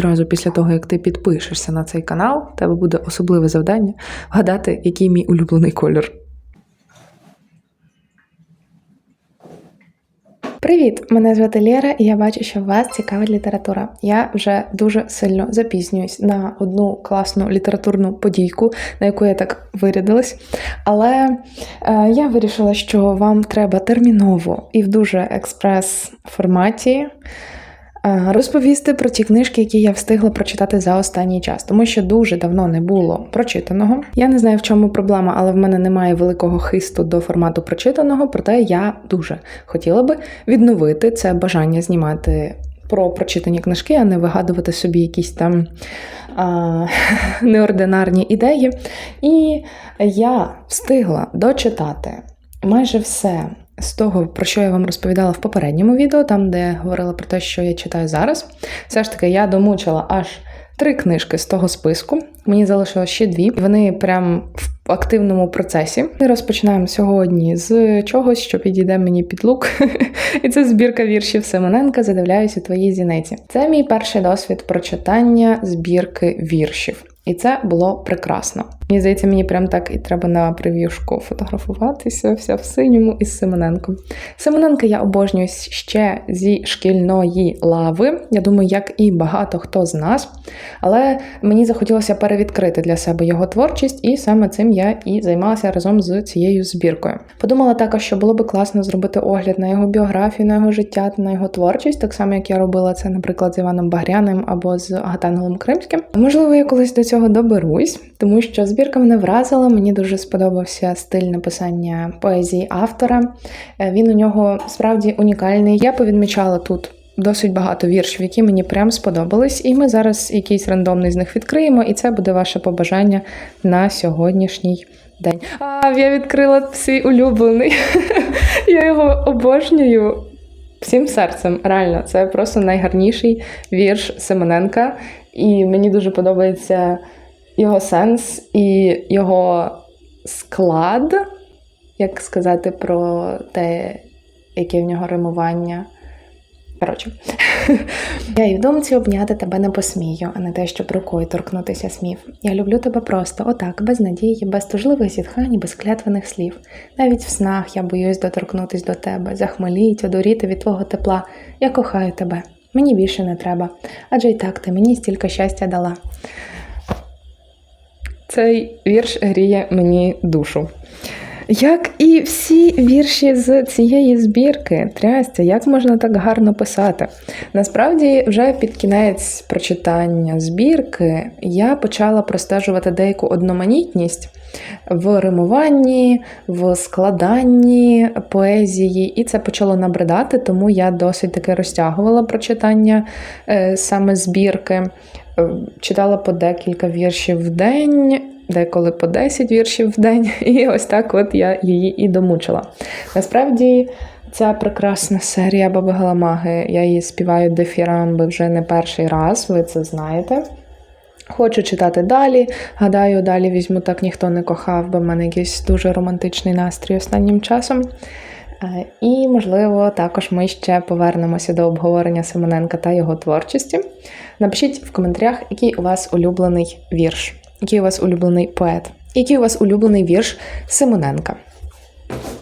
одразу після того, як ти підпишешся на цей канал, в тебе буде особливе завдання вгадати, який мій улюблений колір. Привіт! Мене звати Лєра, і я бачу, що вас цікавить література. Я вже дуже сильно запізнююсь на одну класну літературну подійку, на яку я так вирядилась. Але е, я вирішила, що вам треба терміново і в дуже експрес форматі. е, Розповісти про ті книжки, які я встигла прочитати за останній час, тому що дуже давно не було прочитаного. Я не знаю, в чому проблема, але в мене немає великого хисту до формату прочитаного, проте я дуже хотіла би відновити це бажання знімати про прочитані книжки, а не вигадувати собі якісь там а, неординарні ідеї. І я встигла дочитати майже все з того, про що я вам розповідала в попередньому відео, там, де говорила про те, що я читаю зараз. Все ж таки, я домучила аж три книжки з того списку. Мені залишилось ще дві. Вони прям в активному процесі. Ми розпочинаємо сьогодні з чогось, що підійде мені під лук. І це збірка віршів Семененка Задивляюсь у твоїй зіниці. Це мій перший досвід прочитання збірки віршів. І це було прекрасно. Мені здається, мені прям так і треба на прев'юшку фотографуватися, вся в синьому із Семененком. Семененка я обожнюю ще зі шкільної лави. Я думаю, як і багато хто з нас. Але мені захотілося перевідкрити для себе його творчість, і саме цим я і займалася разом з цією збіркою. Подумала також, що було би класно зробити огляд на його біографію, на його життя та на його творчість, так само як я робила це, наприклад, з Іваном Багряним або з Агатангелом Кримським. Можливо, я колись до цього доберусь, тому що збірка мене вразила. Мені дуже сподобався стиль написання поезії автора. Е, Він у нього справді унікальний. Я повідмічала тут. Досить багато віршів, які мені прям сподобались, і ми зараз якийсь рандомний з них відкриємо, і це буде ваше побажання на сьогоднішній день. А я відкрила свій улюблений. Я його обожнюю всім серцем. Реально, це просто найгарніший вірш Семененка, і мені дуже подобається його сенс і його склад, як сказати про те, яке в нього римування. Коротше, я і в думці обняти тебе не посмію, а не те, щоб рукою торкнутися смів. Я люблю тебе просто, отак, без надії, без тужливих зітхань, без клятвених слів. Навіть в снах я боюсь доторкнутись до тебе, захмеліть, одуріти від твого тепла. Я кохаю тебе. Мені більше не треба, адже й так ти мені стільки щастя дала. Цей вірш гріє мені душу. Як і всі вірші з цієї збірки, трястя, як можна так гарно писати? Насправді, вже під кінець прочитання збірки я почала простежувати деяку одноманітність в римуванні, в складанні поезії, і це почало набридати, тому я досить таки розтягувала прочитання е, саме збірки. Е, Читала по декілька віршів в день, деколи по 10 віршів в день, і ось так от я її і домучила. Насправді, ця прекрасна серія Баби Галамаги, я її співаю дефірамби вже не перший раз, ви це знаєте. Хочу читати далі. Гадаю, далі візьму так ніхто не кохав, бо в мене якийсь дуже романтичний настрій останнім часом. Е, І, можливо, також ми ще повернемося до обговорення Семененка та його творчості. Напишіть в коментарях, який у вас улюблений вірш, який у вас улюблений поет, який у вас улюблений вірш Симоненка.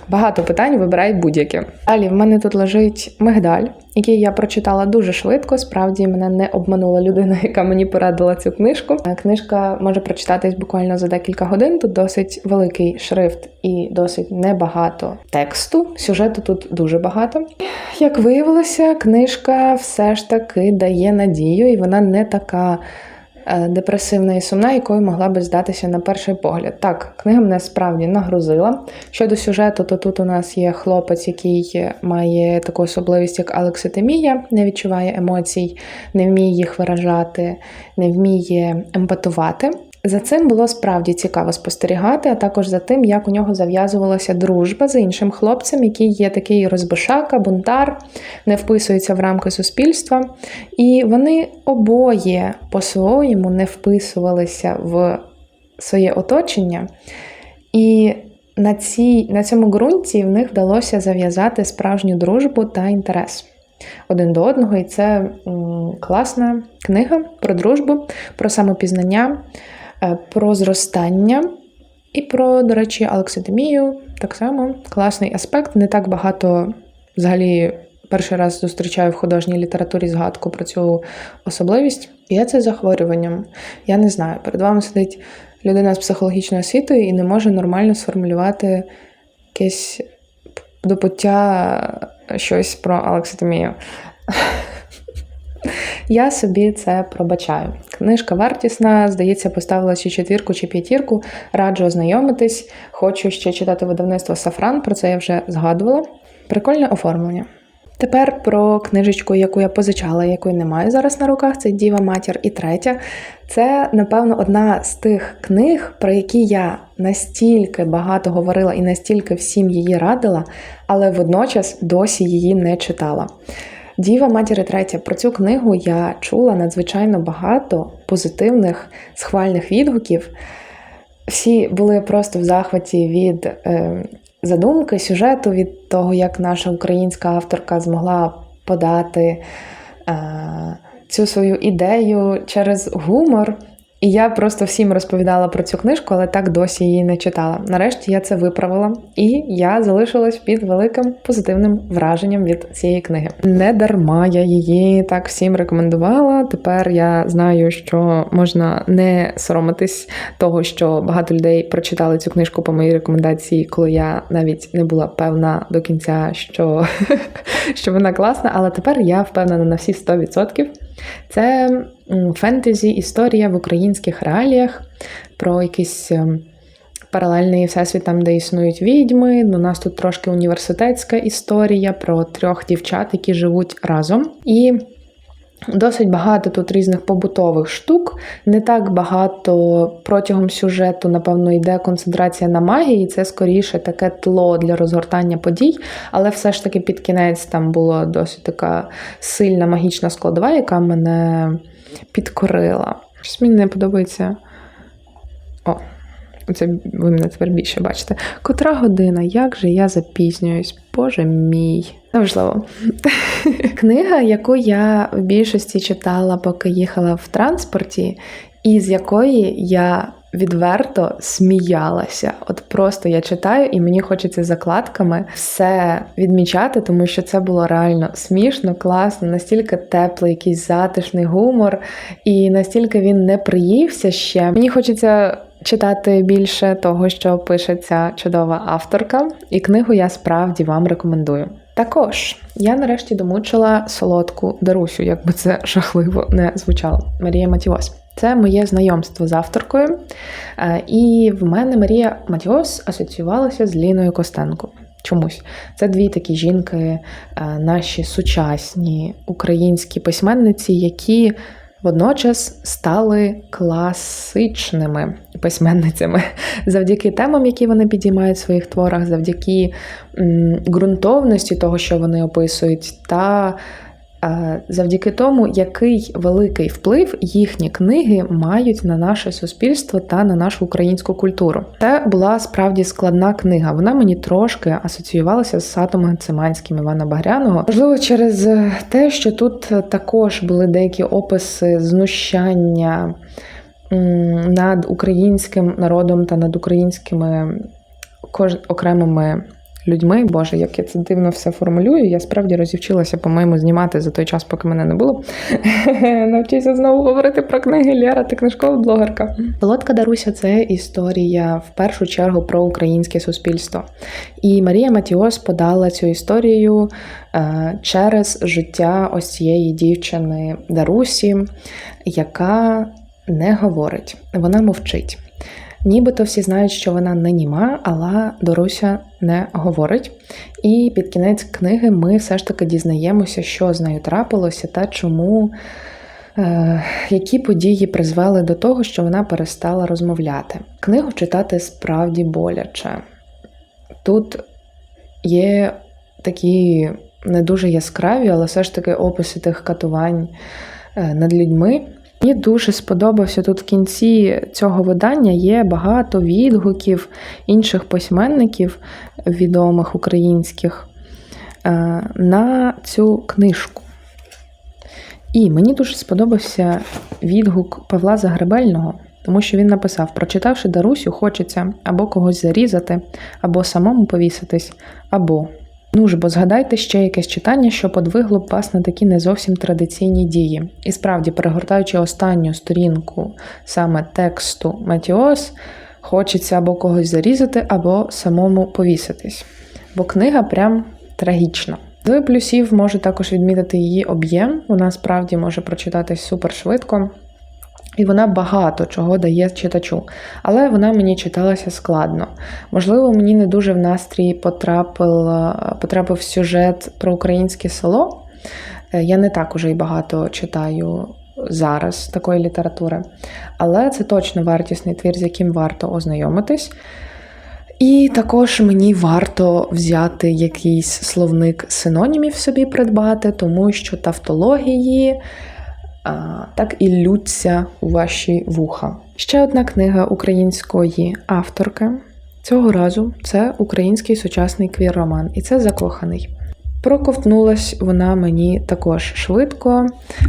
Багато питань, вибирай будь-яке. Далі в мене тут лежить мигдаль, який я прочитала дуже швидко. Справді мене не обманула людина, яка мені порадила цю книжку. Е, Книжка може прочитатись буквально за декілька годин. Тут досить великий шрифт і досить небагато тексту. Сюжету тут дуже багато. Як виявилося, книжка все ж таки дає надію, і вона не така депресивна і сумна, якою могла би здатися на перший погляд. Так, книга мене справді нагрузила. Щодо сюжету, то тут у нас є хлопець, який має таку особливість, як алекситемія, не відчуває емоцій, не вміє їх виражати, не вміє емпатувати. За цим було справді цікаво спостерігати, а також за тим, як у нього зав'язувалася дружба з іншим хлопцем, який є такий розбишака, бунтар, не вписується в рамки суспільства. І вони обоє по-своєму не вписувалися в своє оточення. І на, цій, на цьому ґрунті в них вдалося зав'язати справжню дружбу та інтерес. один до одного, і це класна книга про дружбу, про самопізнання, про зростання і про, до речі, алекситимію. Так само класний аспект. Не так багато взагалі. Перший раз зустрічаю в художній літературі згадку про цю особливість. Є це захворюванням. Я не знаю. Перед вами сидить людина з психологічною освітою і не може нормально сформулювати якесь до пуття щось про алекситимію. Я собі це пробачаю. Книжка вартісна, здається, поставила чи четвірку, чи п'ятірку. Раджу ознайомитись. Хочу ще читати видавництво Сафран, про це я вже згадувала. Прикольне оформлення. Тепер про книжечку, яку я позичала, якої немає зараз на руках, це Діва Матір і третя. Це, напевно, одна з тих книг, про які я настільки багато говорила і настільки всім її радила, але водночас досі її не читала. Діва Матір третя. Про цю книгу я чула надзвичайно багато позитивних схвальних відгуків. Всі були просто в захваті від е, задумки, сюжету, від того, як наша українська авторка змогла подати е, цю свою ідею через гумор. І я просто всім розповідала про цю книжку, але так досі її не читала. Нарешті я це виправила, і я залишилась під великим позитивним враженням від цієї книги. Не дарма я її так всім рекомендувала. Тепер я знаю, що можна не соромитись того, що багато людей прочитали цю книжку по моїй рекомендації, коли я навіть не була певна до кінця, що, що вона класна. Але тепер я впевнена на всі 100%. Це фентезі історія в українських реаліях про якийсь ем, паралельний всесвіт, там, де існують відьми. У нас тут трошки університетська історія про трьох дівчат, які живуть разом. І Досить багато тут різних побутових штук. Не так багато протягом сюжету, напевно, йде концентрація на магії. Це скоріше таке тло для розгортання подій, але все ж таки під кінець там була досить така сильна магічна складова, яка мене підкорила. Щось мені не подобається. О, це ви мене тепер більше бачите. Котра година? Як же я запізнююсь? Боже мій. Неважливо. Книга, яку я в більшості читала, поки їхала в транспорті, і з якої я відверто сміялася. От просто я читаю, і мені хочеться закладками все відмічати, тому що це було реально смішно, класно, настільки теплий, якийсь затишний гумор, і настільки він не приївся ще. Мені хочеться. Читати більше того, що пише ця чудова авторка, і книгу я справді вам рекомендую. Також я нарешті домучила солодку Дарусю, як би це жахливо не звучало. Марія Матіос. Це моє знайомство з авторкою. Е, І в мене Марія Матіос асоціювалася з Ліною Костенко. Чомусь це дві такі жінки, е, наші сучасні українські письменниці, які водночас стали класичними письменницями. Завдяки темам, які вони підіймають в своїх творах, завдяки ґрунтовності того, що вони описують, та завдяки тому, який великий вплив їхні книги мають на наше суспільство та на нашу українську культуру. Це була справді складна книга. Вона мені трошки асоціювалася з Сатом Гециманським Івана Багряного. Можливо, через е, те, що тут також були деякі описи знущання над українським народом та над українськими кож... окремими людьми. Боже, як я це дивно все формулюю. Я справді розівчилася, по-моєму, знімати за той час, поки мене не було. Навчися знову говорити про книги. Лєра, ти книжкова блогерка. Солодка Даруся це історія в першу чергу про українське суспільство. І Марія Матіос подала цю історію е, через життя ось цієї дівчини Дарусі, яка не говорить, вона мовчить. Нібито всі знають, що вона не німа, але Доруся не говорить. І під кінець книги ми все ж таки дізнаємося, що з нею трапилося та чому, е, які події призвели до того, що вона перестала розмовляти. Книгу читати справді боляче. Тут є такі не дуже яскраві, але все ж таки описи тих катувань е, над людьми. Мені дуже сподобався тут в кінці цього видання є багато відгуків інших письменників відомих українських. е, на цю книжку. І мені дуже сподобався відгук Павла Загребельного, тому що він написав: прочитавши Дарусю, хочеться або когось зарізати, або самому повіситись, або. Ну ж, бо згадайте ще якесь читання, що подвигло б вас на такі не зовсім традиційні дії. І справді, перегортаючи останню сторінку саме тексту Матіос, хочеться або когось зарізати, або самому повіситись. Бо книга прям трагічна. З плюсів можу також відмітити її об'єм. Вона справді може прочитатись супер швидко. І вона багато чого дає читачу, але вона мені читалася складно. Можливо, мені не дуже в настрій потрапив, потрапив сюжет про українське село. Е, Я не так уже й багато читаю зараз такої літератури, але це точно вартісний твір, з яким варто ознайомитись. І також мені варто взяти якийсь словник синонімів собі придбати, тому що тавтології так і лються у ваші вуха. Ще одна книга української авторки. Цього разу це український сучасний квір-роман, і це закоханий. Проковтнулась вона мені також швидко.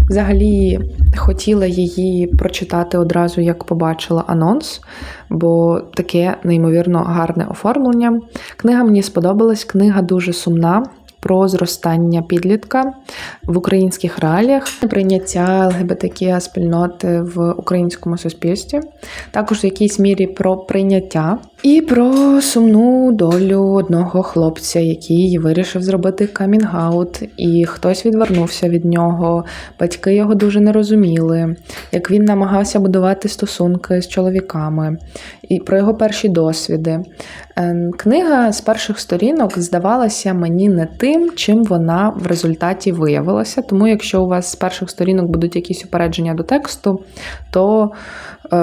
Взагалі хотіла її прочитати одразу, як побачила анонс, бо таке неймовірно гарне оформлення. Книга мені сподобалась, книга дуже сумна. Про зростання підлітка в українських реаліях, прийняття ЛГБТК спільноти в українському суспільстві, також в якійсь мірі про прийняття і про сумну долю одного хлопця, який вирішив зробити камінг-аут, і хтось відвернувся від нього. Батьки його дуже не розуміли, як він намагався будувати стосунки з чоловіками, і про його перші досвіди. Ем, Книга з перших сторінок здавалася мені не тим, чим вона в результаті виявилася. Тому, якщо у вас з перших сторінок будуть якісь упередження до тексту, то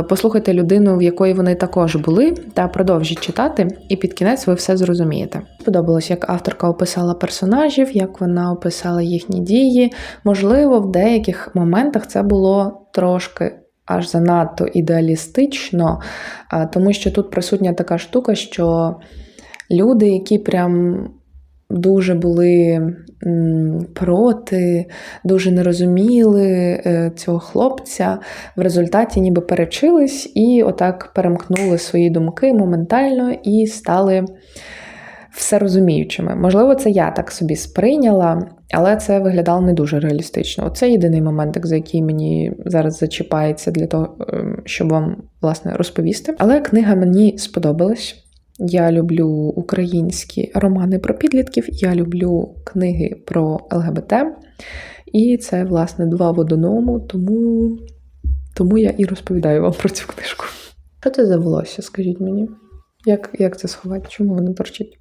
послухайте людину, в якої вони також були, та продовжіть читати, і під кінець ви все зрозумієте. Сподобалось, як авторка описала персонажів, як вона описала їхні дії. Можливо, в деяких моментах це було трошки. Аж занадто ідеалістично, тому що тут присутня така штука, що люди, які прям дуже були проти, дуже не розуміли е, цього хлопця, в результаті ніби перечились і отак перемкнули свої думки моментально і стали все розуміючими. Можливо, це я так собі сприйняла, але це виглядало не дуже реалістично. Оце єдиний моментик, за який мені зараз зачіпається для того, ем, щоб вам власне розповісти. Але книга мені сподобалась. Я люблю українські романи про підлітків, я люблю книги про ЛГБТ. І це, власне, два в одному, тому, тому я і розповідаю вам про цю книжку. Що це за волосся, скажіть мені? Як, як це сховати? Чому воно торчить?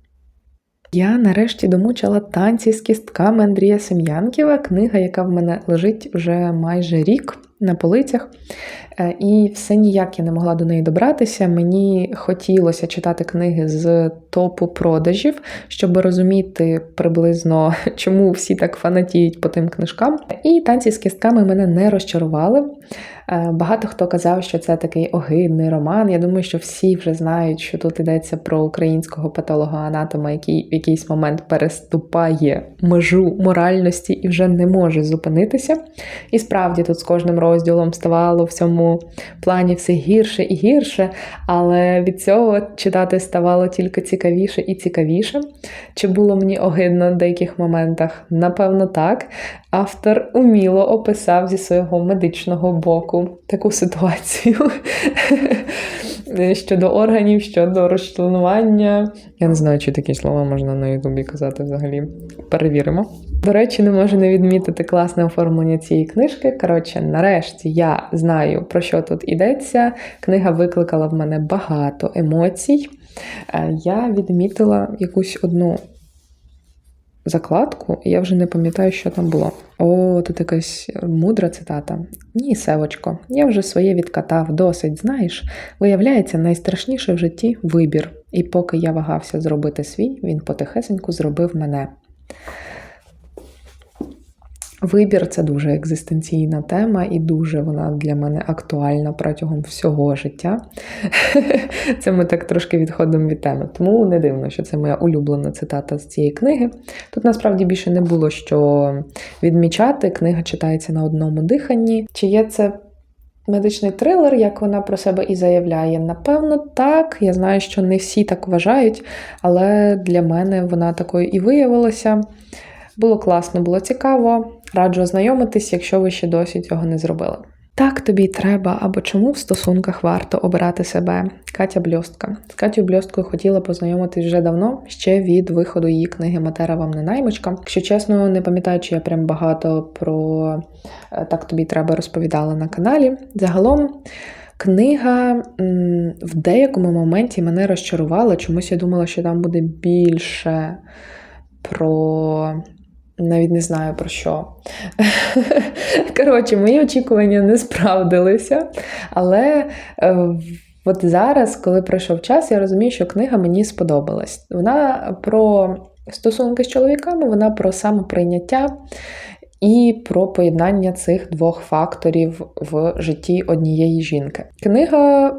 Я нарешті домучила танці з кістками Андрія Сем'янківа, книга, яка в мене лежить вже майже рік на полицях. Е, І все ніяк я не могла до неї добратися. Мені хотілося читати книги з топу продажів, щоб розуміти приблизно, чому всі так фанатіють по тим книжкам. І танці з кістками мене не розчарували. Е, Багато хто казав, що це такий огидний роман. Я думаю, що всі вже знають, що тут йдеться про українського патологоанатома, який в якийсь момент переступає межу моральності і вже не може зупинитися. І справді тут з кожним розділом ставало в плані все гірше і гірше, але від цього читати ставало тільки цікавіше і цікавіше. Чи було мені огидно в деяких моментах? Напевно, так. Автор уміло описав зі свого медичного боку таку ситуацію щодо органів, щодо розчленування. Я не знаю, чи такі слова можна на Ютубі казати взагалі. Перевіримо. До речі, не можу не відмітити класне оформлення цієї книжки. Коротше, нарешті я знаю, про що тут йдеться. Книга викликала в мене багато емоцій. Е, Я відмітила якусь одну закладку, і я вже не пам'ятаю, що там було. О, тут якась мудра цитата. Ні, Севочко, я вже своє відкатав досить, знаєш. Виявляється, найстрашніше в житті вибір. І поки я вагався зробити свій, він потихесеньку зробив мене. Вибір це дуже екзистенційна тема, і дуже вона для мене актуальна протягом всього життя. Це ми так трошки відходимо від теми. Тому не дивно, що це моя улюблена цитата з цієї книги. Тут насправді більше не було що відмічати. Книга читається на одному диханні. Чи є це медичний трилер, як вона про себе і заявляє? Напевно, так. Я знаю, що не всі так вважають, але для мене вона такою і виявилася. Було класно, було цікаво. Раджу ознайомитись, якщо ви ще досі цього не зробили. Так тобі треба, або чому в стосунках варто обирати себе. Катя Бльостка. З Катю Бльосткою хотіла познайомитись вже давно, ще від виходу її книги Матера вам не наймичка. Якщо чесно, не пам'ятаю, чи я прям багато про е, так тобі треба розповідала на каналі. Загалом. Книга в деякому моменті мене розчарувала. Чомусь я думала, що там буде більше про. Навіть не знаю про що. Коротше, мої очікування не справдилися. Але е, от зараз, коли пройшов час, я розумію, що книга мені сподобалась. Вона про стосунки з чоловіками, вона про самоприйняття і про поєднання цих двох факторів в житті однієї жінки. Книга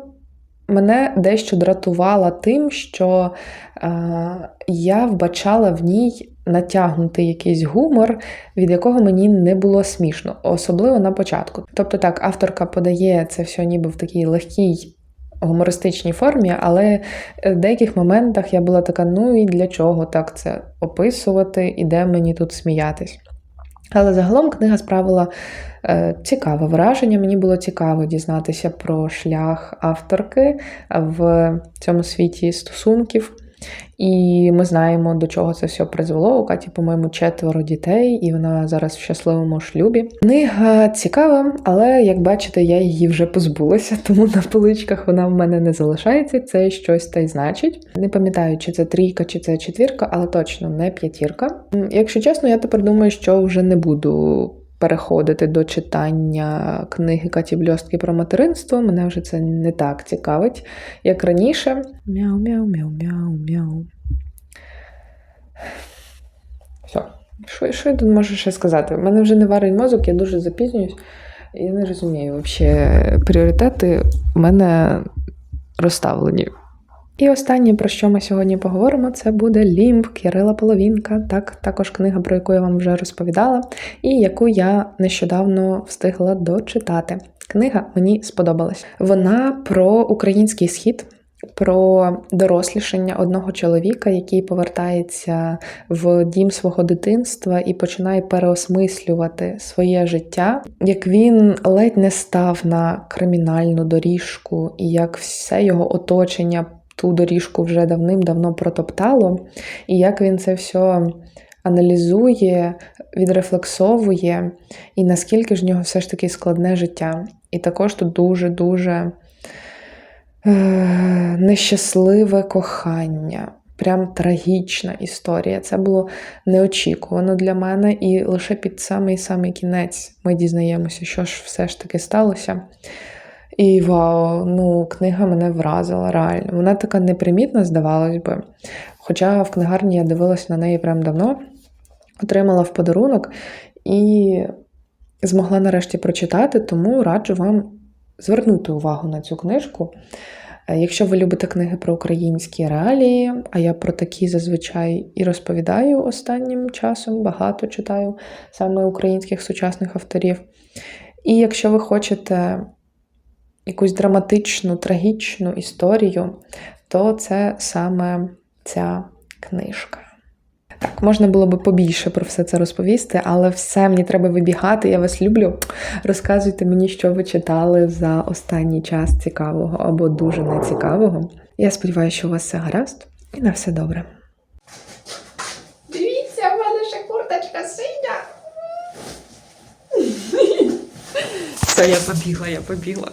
мене дещо дратувала тим, що е, я вбачала в ній натягнутий якийсь гумор, від якого мені не було смішно, особливо на початку. Тобто, так, авторка подає це все ніби в такій легкій. Гумористичній формі, але в деяких моментах я була така: ну і для чого так це описувати, і де мені тут сміятись. Але загалом книга справила е, цікаве враження. Мені було цікаво дізнатися про шлях авторки в цьому світі стосунків. І ми знаємо, до чого це все призвело. У Каті, по-моєму, четверо дітей, і вона зараз в щасливому шлюбі. Книга цікава, але як бачите, я її вже позбулася, тому на поличках вона в мене не залишається. Це щось та й значить. Не пам'ятаю, чи це трійка, чи це четвірка, але точно не п'ятірка. Якщо чесно, я тепер думаю, що вже не буду. Переходити до читання книги Каті Бльостки про материнство. Мене вже це не так цікавить, як раніше. Мяу, мяу, мяу, мяу, мяу. Все. Що, що я тут можу ще сказати? У мене вже не варить мозок, я дуже запізнююсь. Я не розумію взагалі пріоритети в мене розставлені. І останнє, про що ми сьогодні поговоримо, це буде Лімб Кирила Половінка. Так, також книга, про яку я вам вже розповідала, і яку я нещодавно встигла дочитати. Книга мені сподобалась. Вона про український схід. Про дорослішання одного чоловіка, який повертається в дім свого дитинства і починає переосмислювати своє життя, як він ледь не став на кримінальну доріжку, і як все його оточення ту доріжку вже давним-давно протоптало, і як він це все аналізує, відрефлексовує, і наскільки ж в нього все ж таки складне життя. І також тут дуже-дуже е, нещасливе кохання. Прям трагічна історія. Це було неочікувано для мене, і лише під самий самий кінець ми дізнаємося, що ж все ж таки сталося. І вау, ну, книга мене вразила реально. Вона така непримітна, здавалось би. Хоча в книгарні я дивилась на неї прям давно, отримала в подарунок і змогла нарешті прочитати, тому раджу вам звернути увагу на цю книжку. Е, Якщо ви любите книги про українські реалії, а я про такі зазвичай і розповідаю останнім часом, багато читаю саме українських сучасних авторів. І якщо ви хочете якусь драматичну, трагічну історію, то це саме ця книжка. Так, можна було би побільше про все це розповісти, але все мені треба вибігати. Я вас люблю. Розказуйте мені, що ви читали за останній час цікавого або дуже нецікавого. Я сподіваюся, що у вас все гаразд і на все добре. Дивіться, в мене ще курточка синя. Все, я побігла, я побігла.